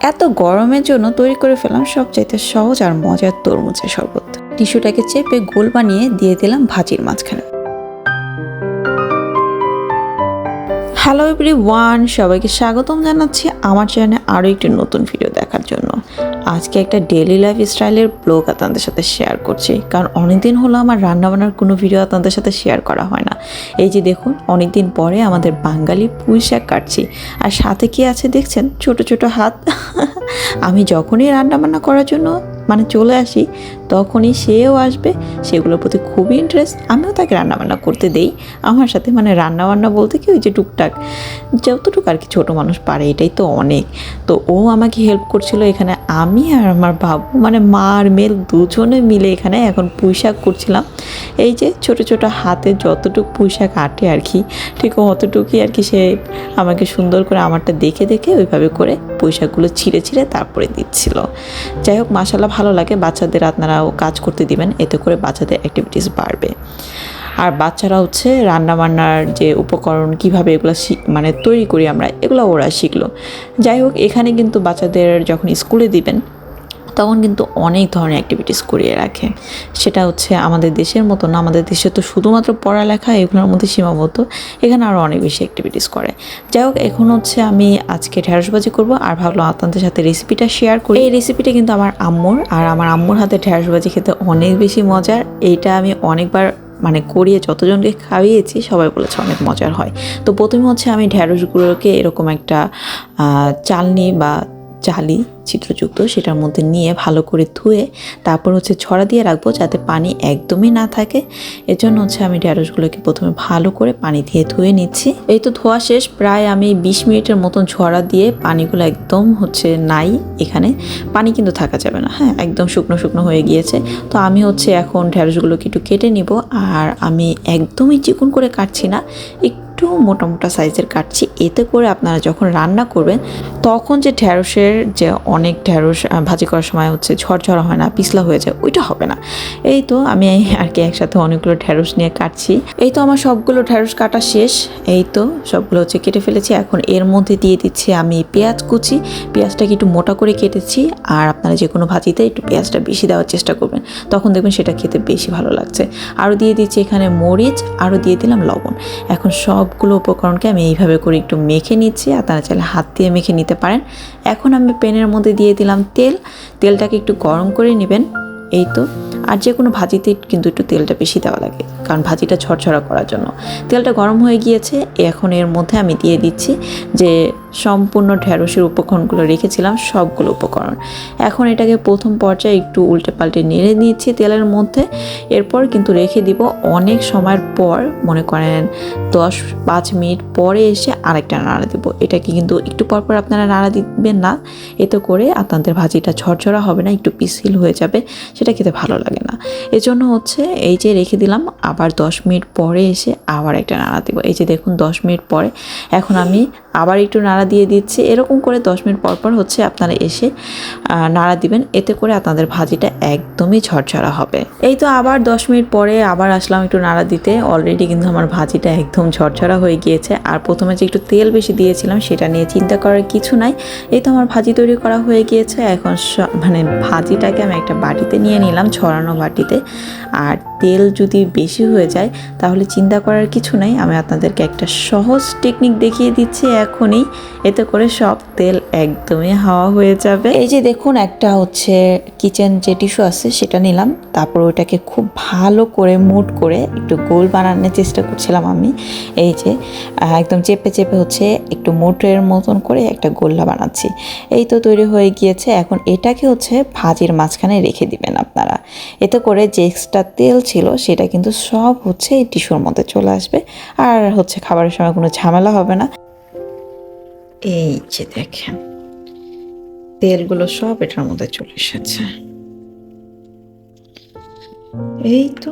এত গরমের জন্য তৈরি করে ফেলাম সবচাইতে সহজ আর মজার তরমুজের শরবত। টিস্যুটাকে চেপে গোল বানিয়ে দিয়ে দিলাম ভাজির মাঝখানে। হ্যালো এভরি ওয়ান সবাইকে স্বাগতম জানাচ্ছি আমার চ্যানেলে আরও একটি নতুন ভিডিও দেখার জন্য। আজকে একটা ডেলি লাইফ স্টাইলের ব্লগ আপনাদের সাথে শেয়ার করছি, কারণ অনেকদিন হলো আমার রান্নাবান্নার কোনো ভিডিও আপনাদের সাথে শেয়ার করা হয় না। এই যে দেখুন, অনেকদিন পরে আমাদের বাঙালি পুঁই শাক কাটছি। আর সাথে কি আছে দেখছেন? ছোট ছোট হাত। আমি যখনই রান্নাবান্না করার জন্য মানে চলে আসি তখনই সেও আসবে, সেগুলোর প্রতি খুবই ইন্টারেস্ট আমিও তাকে রান্নাবান্না করতে দেই। আমার সাথে মানে রান্নাবান্না বলতে কি ওই যে টুকটাক, যতটুকু আর কি ছোটো মানুষ পারে, এটাই তো অনেক। তো ও আমাকে হেল্প করছিল এখানে, আমি আর আমার বাবু মানে মা আর মেল দুজনে মিলে এখানে এখন পুঁই শাক করছিলাম। এই যে ছোট ছোট হাতে যতটুকু পুঁই শাক আটে আর কি, ঠিক অতটুকুই আর কি সে আমাকে সুন্দর করে আমারটা দেখে দেখে ওইভাবে করে পুঁই শাকগুলো ছিঁড়ে ছিঁড়ে তারপরে দিচ্ছিল। যাই হোক মাসাল্লাহ ভালো লাগে বাচ্চাদের আপনারাও কাজ করতে দিবেন, এতে করে বাচ্চাদের অ্যাক্টিভিটিস বাড়বে। আর বাচ্চারা হচ্ছে রান্নাবান্নার যে উপকরণ, কীভাবে এগুলো মানে তৈরি করি আমরা এগুলো ওরা শিখলো। যাই হোক, এখানে কিন্তু বাচ্চাদের যখন স্কুলে দিবেন তখন কিন্তু অনেক ধরনের অ্যাক্টিভিটিস করিয়ে রাখে। সেটা হচ্ছে আমাদের দেশের মতো না, আমাদের দেশে তো শুধুমাত্র পড়ালেখা, এগুলোর মধ্যে সীমাবদ্ধ। এখানে আরও অনেক বেশি অ্যাক্টিভিটিস করে। যাই হোক, এখন হচ্ছে আমি আজকে ঢেঁড়সবাজি করব আর ভাবলাম আপনাদের সাথে রেসিপিটা শেয়ার করি। এই রেসিপিটা কিন্তু আমার আম্মুর আর আমার আম্মুর হাতে ঢেঁড়সবাজি খেতে অনেক বেশি মজার। এইটা আমি অনেকবার মানে করিয়ে যতজনকে খাইয়েছি, সবাই বলেছে অনেক মজার হয়। তো প্রথমে হচ্ছে আমি ঢ্যাঁড়সগুলোকে এরকম একটা চালনি বা চালি চিত্রযুক্ত সেটার মধ্যে নিয়ে ভালো করে ধুয়ে তারপর হচ্ছে ছড়া দিয়ে রাখব যাতে পানি একদমই না থাকে। এজন্য হচ্ছে আমি ঢ্যাঁড়সগুলোকে প্রথমে ভালো করে পানি দিয়ে ধুয়ে নিচ্ছি। এই তো ধোয়া শেষ। প্রায় আমি বিশ মিনিটের মতন ছড়া দিয়ে পানিগুলো একদম হচ্ছে নাই এখানে। পানি কিন্তু থাকা যাবে না। হ্যাঁ একদম শুকনো শুকনো হয়ে গিয়েছে। তো আমি হচ্ছে এখন ঢ্যাঁড়সগুলোকে একটু কেটে নিব। আর আমি একদমই চিকন করে কাটছি না। একটু মোটা মোটা সাইজের কাটছি। এতে করে আপনারা যখন রান্না করবেন, তখন যে ঢ্যাঁড়সের যে অনেক ঢ্যাঁড়স ভাজি করার সময় হচ্ছে ঝরঝরা হয় না, পিছলা হয়ে যায়, ওইটা হবে না। এই তো আমি আর কি একসাথে অনেকগুলো ঢ্যাঁড়স নিয়ে কাটছি। এই তো আমার সবগুলো ঢ্যাঁড়স কাটা শেষ। এই তো সবগুলো হচ্ছে কেটে ফেলেছি। এখন এর মধ্যে দিয়ে দিচ্ছি আমি পেঁয়াজ কুচি। পেঁয়াজটাকে একটু মোটা করে কেটেছি। আর আপনারা যে কোনো ভাজিতে একটু পেঁয়াজটা বেশি দেওয়ার চেষ্টা করবেন। তখন দেখবেন সেটা খেতে বেশি ভালো লাগছে। আরও দিয়ে দিচ্ছি এখানে মরিচ, আরও দিয়ে দিলাম লবণ। এখন সবগুলো উপকরণকে আমি এইভাবে করে একটু মেখে নিচ্ছি, আর তারা চাইলে হাত দিয়ে মেখে নিতে পারেন। এখন আমি প্যানের মধ্যে দিয়ে দিলাম তেল। তেলটাকে একটু গরম করে নেবেন। এই তো আর যে কোনো ভাজিতে কিন্তু একটু তেলটা বেশি দেওয়া লাগে, কারণ ভাজিটা ছড়ছড়া করার জন্য। তেলটা গরম হয়ে গিয়েছে, এখন এর মধ্যে আমি দিয়ে দিচ্ছি যে সম্পূর্ণ ঢ্যাঁড়সের উপকরণগুলো রেখেছিলাম, সবগুলো উপকরণ। এখন এটাকে প্রথম পর্যায়ে একটু উল্টে পাল্টে নেড়ে নিচ্ছি তেলের মধ্যে। এরপর কিন্তু রেখে দিব অনেক সময়ের পর, মনে করেন দশ পাঁচ মিনিট পরে এসে আরেকটা নাড়া দেবো। এটাকে কিন্তু একটু পর পর আপনারা নাড়া দিবেন না, এতে করে আপনাদের ভাজিটা ঝরঝরা হবে না, একটু পিসিল হয়ে যাবে, সেটা খেতে ভালো লাগে না। এজন্য হচ্ছে এই যে রেখে দিলাম, আবার দশ মিনিট পরে এসে আবার একটা নাড়া দেবো। এই যে দেখুন, দশ মিনিট পরে এখন আমি আবার একটু নাড়া দিয়ে দিচ্ছি। এরকম করে দশ মিনিট পর পর হচ্ছে আপনারা এসে নাড়া দিবেন। এতে করে আপনাদের ভাজিটা একদমই ঝরঝরা হবে। এই তো আবার দশ মিনিট পরে আবার আসলাম একটু নাড়া দিতে। অলরেডি কিন্তু আমার ভাজিটা একদম ঝরঝরা হয়ে গিয়েছে। আর প্রথমে যে একটু তেল বেশি দিয়েছিলাম, সেটা নিয়ে চিন্তা করার কিছু নাই। এই তো আমার ভাজি তৈরি করা হয়ে গিয়েছে। এখন মানে ভাজিটাকে আমি একটা বাটিতে নিয়ে নিলাম, ছড়ানো বাটিতে। আর তেল যদি বেশি হয়ে যায়, তাহলে চিন্তা করার কিছু নাই। আমি আপনাদেরকে একটা সহজ টেকনিক দেখিয়ে দিচ্ছি এখনই। এতে করে সব তেল একদমই হাওয়া হয়ে যাবে। এই যে দেখুন, একটা হচ্ছে কিচেন যে টিস্যু আছে, সেটা নিলাম। তারপর ওটাকে খুব ভালো করে মুট করে একটু গোল বানানোর চেষ্টা করছিলাম আমি। এই যে একদম চেপে চেপে হচ্ছে একটু মোটের মতন করে একটা গোল্লা বানাচ্ছি। এই তো তৈরি হয়ে গিয়েছে। এখন এটাকে হচ্ছে ভাজির মাঝখানে রেখে দিবেন আপনারা। এতে করে যে এক্সট্রা তেল ছিল, সেটা কিন্তু সব হচ্ছে এই টিস্যুর মধ্যে চলে আসবে। আর হচ্ছে খাবারের সময় কোনো ঝামেলা হবে না। এই যে দেখেন, তেলগুলো সব এটার মধ্যে চলে এসেছে। এই তো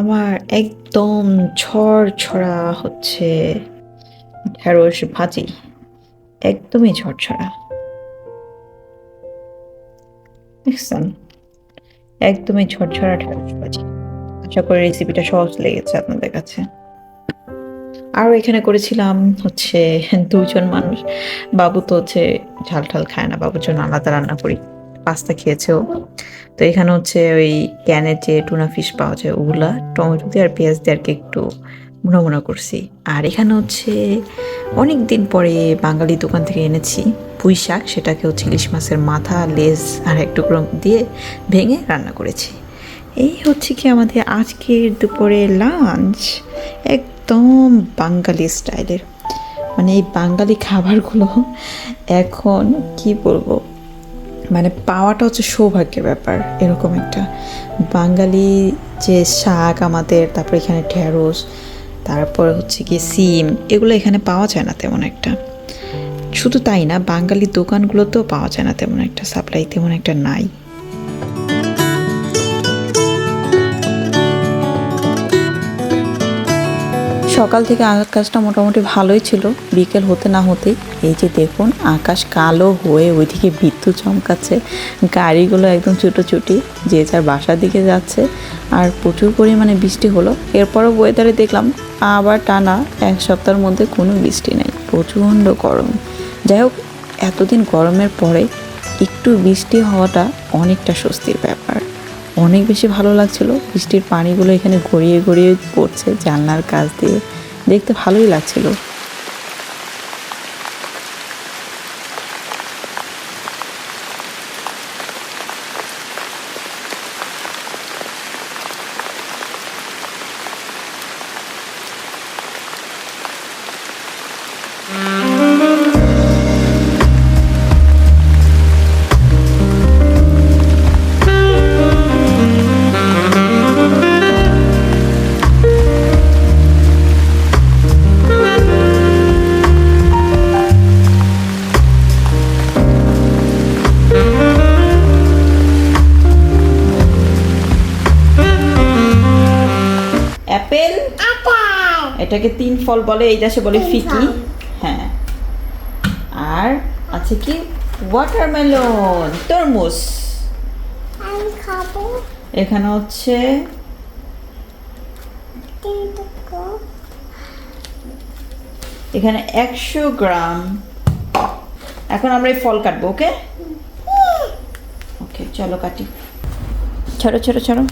আমার একদম ঝড় ছড়া হচ্ছে ঢেঁড়স ভাজি। একদমই ঝরঝরা। দেখছেন? একদমই ঝরঝরা ঢেঁড়স ভাজি। আশা করি রেসিপিটা সহজ লেগেছে আপনাদের কাছে। আরও এখানে করেছিলাম হচ্ছে দুজন মানুষ। বাবু তো হচ্ছে ঝাল ঠাল খায় না, বাবুর জন্য আলাদা রান্না করি। পাস্তা খেয়েছেও তো এখানে হচ্ছে ওই ক্যানের যে টুনা ফিশ পাওয়া যায় ওগুলা, টমেটো দিয়ে আর পেঁয়াজ দিয়ে আর কি একটু মুনা মুনা করছি। আর এখানে হচ্ছে অনেক দিন পরে বাঙালি দোকান থেকে এনেছি পুঁই শাক, সেটাকে হচ্ছে ইলিশ মাছের মাথা, লেজ আর একটু দিয়ে ভেঙে রান্না করেছি। এই হচ্ছে কি আমাদের আজকের দুপুরে লাঞ্চ একদম বাঙালি স্টাইলের মানে এই বাঙালি খাবারগুলো এখন কি বলব? মানে পাওয়াটা হচ্ছে সৌভাগ্যের ব্যাপার, এরকম একটা। বাঙালি যে শাক আমাদের, তারপর এখানে ঢেঁড়স, তারপর হচ্ছে কি সিম, এগুলো এখানে পাওয়া যায় না তেমন একটা। শুধু তাই না, বাঙালি দোকানগুলোতেও পাওয়া যায় না তেমন একটা সাপ্লাই তেমন একটা নাই। সকাল থেকে আকাশটা মোটামুটি ভালোই ছিল, বিকেল হতে না হতেই। এই যে দেখুন, আকাশ কালো হয়ে ওইদিকে বিদ্যুৎ চমকাচ্ছে, গাড়িগুলো একদম ছুটোছুটি যে যার বাসার দিকে যাচ্ছে, আর প্রচুর পরিমাণে বৃষ্টি হলো। এরপরও ওয়েদারে দেখলাম, আবার টানা এক সপ্তাহের মধ্যে কোনো বৃষ্টি নেই, প্রচণ্ড গরম। যাই হোক, এতদিন গরমের পরে একটু বৃষ্টি হওয়াটা অনেকটা স্বস্তির ব্যাপার। অনেক বেশি ভালো লাগছিল। বৃষ্টির পানিগুলো এখানে গড়িয়ে গড়িয়ে পড়ছে জানলার কাছ দিয়ে। দেখতে ভালোই লাগছিল। এটাকে তিন ফল বলে এই দেশে বলে ফিকি। হ্যাঁ। আর আছে কি? ওয়াটারমেলন তরমুজ। এখানে হচ্ছে এখানে একশো গ্রাম। এখন আমরা এই ফল কাটবো ওকে? ওকে চলো কাটি। ছাড়ো ছাড়ো ছাড়ো।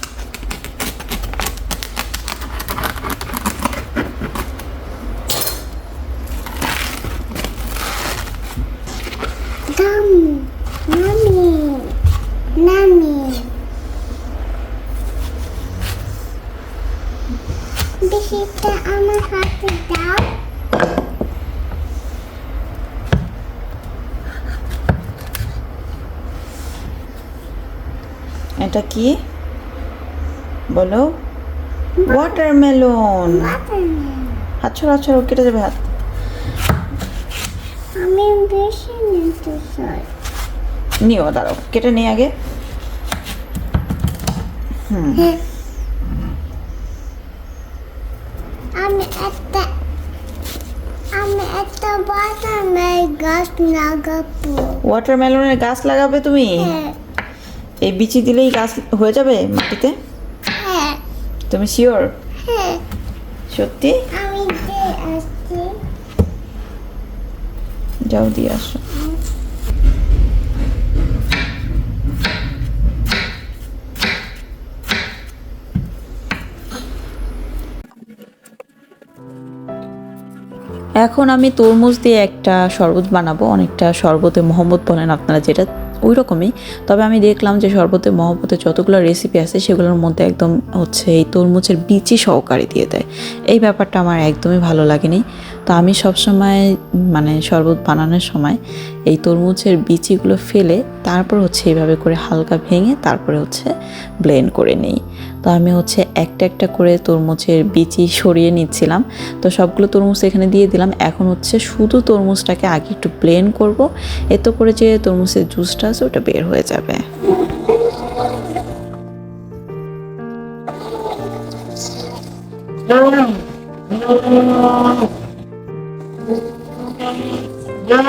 বেশিটা আমার হাতে দাও। এটা কি? বলো। ওয়াটারমেলন হাত ছড়ো হাত ছড়ো কেটে যাবে হাত। আমি বেশি নিতে চাই। নিও দাঁড়াও কেটে নিই আগে। হুম। আমি একটা আমি একটা বাটামের গাছ লাগাবো। ওয়াটারমেলনের গাছ লাগাবে তুমি? হ্যাঁ। এই বিচি দিলেই গাছ হয়ে যাবে মাটিতে? হ্যাঁ। তুমি শিওর হ্যাঁ। সত্যি? আমি যাও দিয়ে আসো। এখন আমি তরমুজ দিয়ে একটা শরবত বানাবো, অনেকটা শরবতে মোহাম্মদ বলেন আপনারা যেটা ওই রকমই তবে আমি দেখলাম যে শরবতে মহব্বতে যতগুলো রেসিপি আছে, সেগুলোর মধ্যে একদম হচ্ছে এই তরমুজের বিচি সহকারে দিয়ে দেয়। এই ব্যাপারটা আমার একদমই ভালো লাগেনি। তো আমি সবসময় মানে শরবত বানানোর সময় এই তরমুজের বিচিগুলো ফেলে তারপর হচ্ছে এইভাবে করে হালকা ভেঙে তারপরে হচ্ছে ব্লেন্ড করে নিই। তো আমি হচ্ছে একটা একটা করে তরমুজের বিচি সরিয়ে নিচ্ছিলাম। তো সবগুলো তরমুজ এখানে দিয়ে দিলাম। এখন হচ্ছে শুধু তরমুজটাকে আগে একটু ব্লেন্ড করব। এত করে যে তরমুজের জুসটা আছে ওটা বের হয়ে যাবে। Oh, no. Thank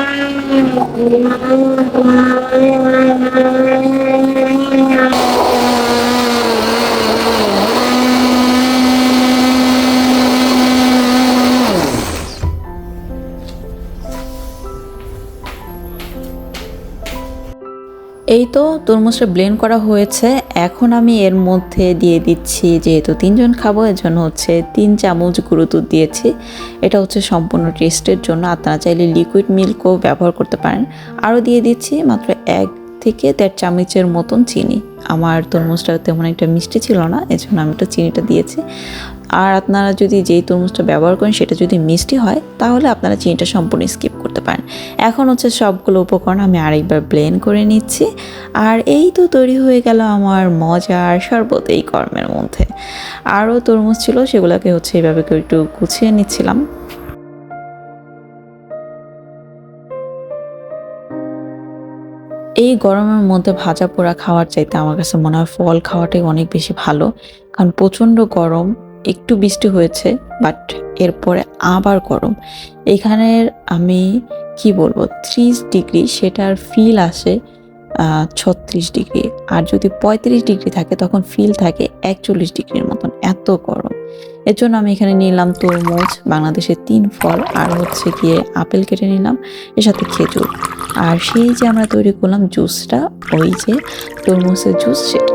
you. এই তো তরমুজটা ব্লেন্ড করা হয়েছে। এখন আমি এর মধ্যে দিয়ে দিচ্ছি যেহেতু তিনজন খাব এর জন্য হচ্ছে তিন চামচ গুঁড়ো দুধ দিয়েছি। এটা হচ্ছে সম্পূর্ণ টেস্টের জন্য। আপনারা চাইলে লিকুইড মিল্কও ব্যবহার করতে পারেন। আরও দিয়ে দিচ্ছি মাত্র এক থেকে দেড় চামচের মতন চিনি। আমার তরমুজটা তেমন একটা মিষ্টি ছিল না, এজন্য আমি একটু চিনিটা দিয়েছি। আর আপনারা যদি যেই তরমুজটা ব্যবহার করেন সেটা যদি মিষ্টি হয়, তাহলে আপনারা চিনিটা সম্পূর্ণ স্কিপ করতে পারেন। এখন হচ্ছে সবগুলো উপকরণ আমি আরেকবার ব্লেন্ড করে নিচ্ছি। আর এই তো তৈরি হয়ে গেল আমার মজার শরবত এই কর্মের মধ্যে। আরও তরমুজ ছিল, সেগুলোকে হচ্ছে এইভাবে একটু গুছিয়ে নিচ্ছিলাম। এই গরমের মধ্যে ভাজা পোড়া খাওয়ার চাইতে আমার কাছে মনে হয় ফল খাওয়াটাই অনেক বেশি ভালো। কারণ প্রচণ্ড গরম একটু বৃষ্টি হয়েছে বাট এরপরে আবার গরম। এখানের আমি কি বলব, ত্রিশ ডিগ্রি, সেটার ফিল আসে ছত্রিশ ডিগ্রি। আর যদি পঁয়ত্রিশ ডিগ্রি থাকে, তখন ফিল থাকে একচল্লিশ ডিগ্রির মতন, এত গরম। এর জন্য আমি এখানে নিলাম তরমুজ বাংলাদেশের তিন ফল, আর হচ্ছে গিয়ে আপেল কেটে নিলাম, এর সাথে খেজুর। আর সেই যে আমরা তৈরি করলাম জুসটা ওই যে তরমুজের জুস সেটা।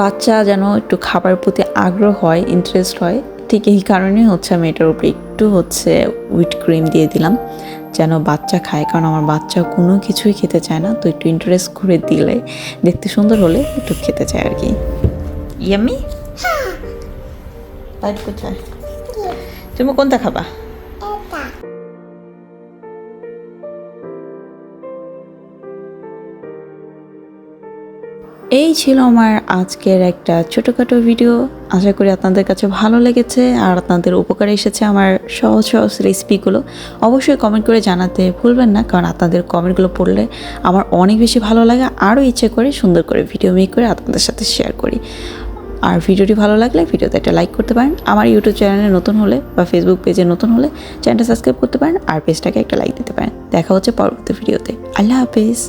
বাচ্চা যেন একটু খাবার প্রতি আগ্রহ হয় ইন্টারেস্ট হয় ঠিক এই কারণেই হচ্ছে আমি এটার উপরে একটু হচ্ছে হুইট ক্রিম দিয়ে দিলাম যেন বাচ্চা খায়। কারণ আমার বাচ্চা কোনো কিছুই খেতে চায় না তো একটু ইন্টারেস্ট করে দিলে দেখতে সুন্দর হলে একটু খেতে চায় আর কি। ইয়ামি কোথায়? তুমি কোনটা খাবা? এই ছিল আমার আজকের একটা ছোটোখাটো ভিডিও আশা করি আপনাদের কাছে ভালো লেগেছে আর আপনাদের উপকারে এসেছে আমার সহজ সহজ রেসিপিগুলো অবশ্যই কমেন্ট করে জানাতে ভুলবেন না, কারণ আপনাদের কমেন্টগুলো পড়লে আমার অনেক বেশি ভালো লাগে, আরও ইচ্ছে করে সুন্দর করে ভিডিও মেক করে আপনাদের সাথে শেয়ার করি। আর ভিডিওটি ভালো লাগলে ভিডিওতে একটা লাইক করতে পারেন, আমার ইউটিউব চ্যানেলে নতুন হলে বা ফেসবুক পেজে নতুন হলে চ্যানেলটা সাবস্ক্রাইব করতে পারেন, আর পেজটাকে একটা লাইক দিতে পারেন। দেখা হচ্ছে পরবর্তী ভিডিওতে আল্লাহ হাফেজ।